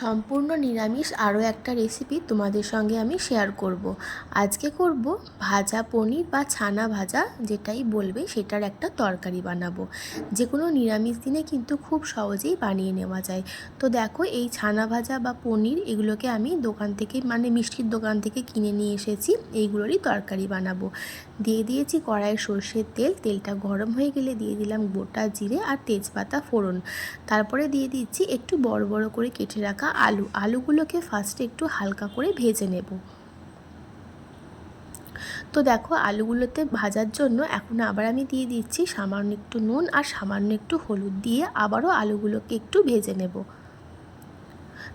সম্পূর্ণ নিরামিষ আরও একটা রেসিপি তোমাদের সঙ্গে আমি শেয়ার করব। আজকে করব ভাজা পনির বা ছানা ভাজা, যেটাই বলবে সেটার একটা তরকারি বানাবো। যে কোনো নিরামিষ দিনে কিন্তু খুব সহজেই বানিয়ে নেওয়া যায়। তো দেখো এই ছানা ভাজা বা পনির এগুলোকে আমি দোকান থেকে মানে মিষ্টির দোকান থেকে কিনে নিয়ে এসেছি, এইগুলোরই তরকারি বানাবো। দিয়ে দিয়েছি কড়াইয়ের সর্ষের তেল, তেলটা গরম হয়ে গেলে দিয়ে দিলাম গোটা জিরে আর তেজপাতা ফোড়ন। তারপরে দিয়ে দিচ্ছি একটু বড় বড় করে কেটে রাখা রাখা আলু। আলুগুলোকে ফার্স্টে একটু হালকা করে ভেজে নেব। তো দেখো, আলুগুলোতে ভাজার জন্য এখন আবার আমি দিয়ে দিচ্ছি সামান্য একটু নুন আর সামান্য একটু হলুদ দিয়ে আবারও আলুগুলোকে একটু ভেজে নেব।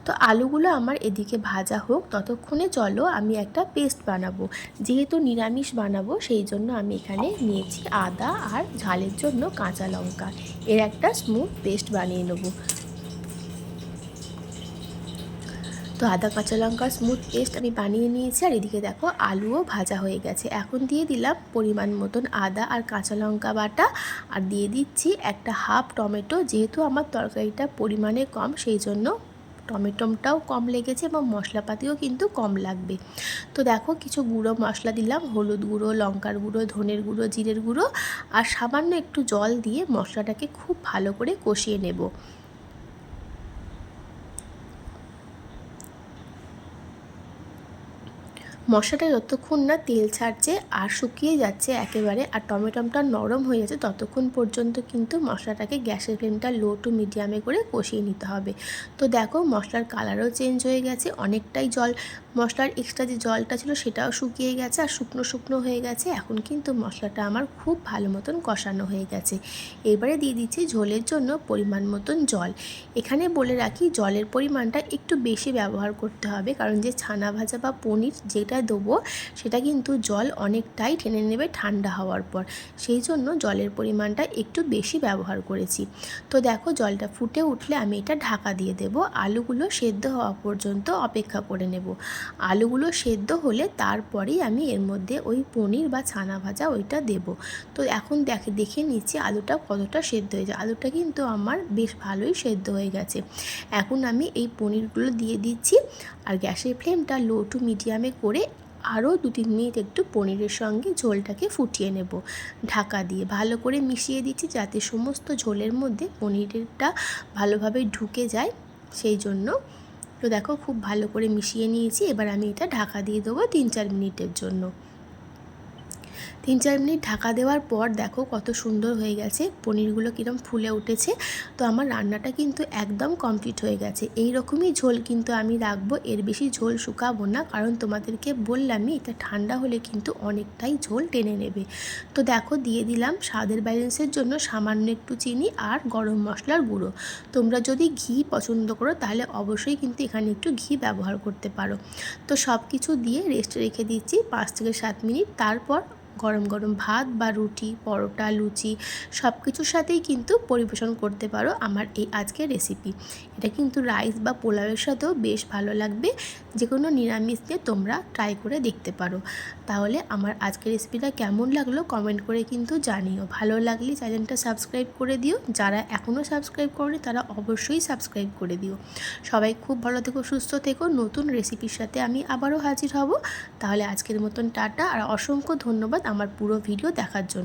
তো আলুগুলো আমার এদিকে ভাজা হোক, ততক্ষণে চলো আমি একটা পেস্ট বানাবো। যেহেতু নিরামিষ বানাবো, সেই জন্য আমি এখানে নিয়েছি আদা আর ঝালের জন্য কাঁচা লঙ্কা। এর একটা স্মুথ পেস্ট বানিয়ে নেব। তো আদা, কাঁচা লঙ্কার স্মুথ পেস্ট আমি বানিয়ে নিয়েছি আর এদিকে দেখো আলুও ভাজা হয়ে গেছে। এখন দিয়ে দিলাম পরিমাণ মতন আদা আর কাঁচা লঙ্কা বাটা আর দিয়ে দিচ্ছি একটা হাফ টমেটো, যেহেতু আমার তরকারিটা পরিমাণে কম, সেই জন্য টমেটোটাও কম লেগেছে এবং মশলাপাতিও কিন্তু কম লাগবে। তো দেখো কিছু গুঁড়ো মশলা দিলাম, হলুদ গুঁড়ো, লঙ্কার গুঁড়ো, ধনের গুঁড়ো, জিরের গুঁড়ো আর সামান্য একটু জল দিয়ে মশলাটাকে খুব ভালো করে কষিয়ে নেব। মশলাটা যতক্ষণ না তেল ছাড়ছে আর শুকিয়ে যাচ্ছে একেবারে আর টমেটোটা নরম হয়ে যাচ্ছে, ততক্ষণ পর্যন্ত কিন্তু মশলাটাকে গ্যাসের ফ্লেমটা লো টু মিডিয়ামে করে কষিয়ে নিতে হবে। তো দেখো মশলার কালারও চেঞ্জ হয়ে গেছে, অনেকটাই জল মশলার এক্সট্রা যে জলটা ছিল সেটাও শুকিয়ে গেছে আর শুকনো শুকনো হয়ে গেছে, এখন কিন্তু মশলাটা আমার খুব ভালো মতন কষানো হয়ে গেছে। এবারে দিয়ে দিচ্ছি ঝোলের জন্য পরিমাণ মতন জল। এখানে বলে রাখি জলের পরিমাণটা একটু বেশি ব্যবহার করতে হবে, কারণ যে ছানা ভাজা বা পনির যেটা যেটা দেবো, সেটা কিন্তু জল অনেকটাই টেনে নেবে ঠান্ডা হওয়ার পর। সেই জন্য জলের পরিমাণটা একটু বেশি ব্যবহার করেছি। তো দেখো জলটা ফুটে উঠলে আমি এটা ঢাকা দিয়ে দেব। আলুগুলো সেদ্ধ হওয়া পর্যন্ত অপেক্ষা করে নেব। আলুগুলো সেদ্ধ হলে তারপরেই আমি এর মধ্যে ওই পনির বা ছানা ভাজা ওইটা দেব। তো এখন দেখে দেখে নিচ্ছি আলুটা কতটা সেদ্ধ হয়েছে। আলুটা কিন্তু আমার বেশ ভালোই সেদ্ধ হয়ে গেছে। এখন আমি এই পনিরগুলো দিয়ে দিচ্ছি। আর গ্যাসের ফ্লেমটা লো টু মিডিয়ামে করে আরও দু তিন মিনিট একটু পনিরের সঙ্গে ঝোলটাকে ফুটিয়ে নেব। ঢাকা দিয়ে ভালো করে মিশিয়ে দিচ্ছি যাতে সমস্ত ঝোলের মধ্যে পনিরটা ভালোভাবে ঢুকে যায়। সেই জন্য তো দেখো খুব ভালো করে মিশিয়ে নিয়েছি। এবার আমি এটা ঢাকা দিয়ে দেবো তিন চার মিনিটের জন্য। তিন চার মিনিট ঢাকা দেওয়ার পর দেখো কত সুন্দর হয়ে গেছে। পনিরগুলো কীরকম ফুলে উঠেছে। তো আমার রান্নাটা কিন্তু একদম কমপ্লিট হয়ে গেছে। এই রকমই ঝোল কিন্তু আমি রাখব। এর বেশি ঝোল শুকাবো না। কারণ তোমাদেরকে বললামই, এটা ঠান্ডা হলে কিন্তু অনেকটাই ঝোল টেনে নেবে। তো দেখো, দিয়ে দিলাম স্বাদের ব্যালেন্সের জন্য সামান্য একটু চিনি আর গরম মশলার গুঁড়ো। তোমরা যদি ঘি পছন্দ করো, তাহলে অবশ্যই কিন্তু এখানে একটু ঘি ব্যবহার করতে পারো। তো সব কিছু দিয়ে রেস্টে রেখে দিচ্ছি পাঁচ থেকে সাত মিনিট। তারপর গরম গরম ভাত বা রুটি, পরোটা, লুচি সব কিছুর সাথেই কিন্তু পরিবেশন করতে পারো আমার এই আজকের রেসিপি এটা কিন্তু রাইস বা পোলাওয়ের সাথেও বেশ ভালো লাগবে যে কোনো নিরামিষ দিয়ে তোমরা ট্রাই করে দেখতে পারো। তাহলে আমার আজকের রেসিপিটা কেমন লাগল কমেন্ট করে কিন্তু জানিও। ভালো লাগলে চ্যানেলটা সাবস্ক্রাইব করে দিও। যারা এখনও সাবস্ক্রাইব করেনি তারা অবশ্যই সাবস্ক্রাইব করে দিও। সবাই খুব ভালো থেকো, সুস্থ থেকো। নতুন রেসিপির সাথে আমি আবারও হাজির হব। তাহলে আজকের মতন টাটা। আর অসংখ্য ধন্যবাদ আমার পুরো ভিডিও দেখার জন্য।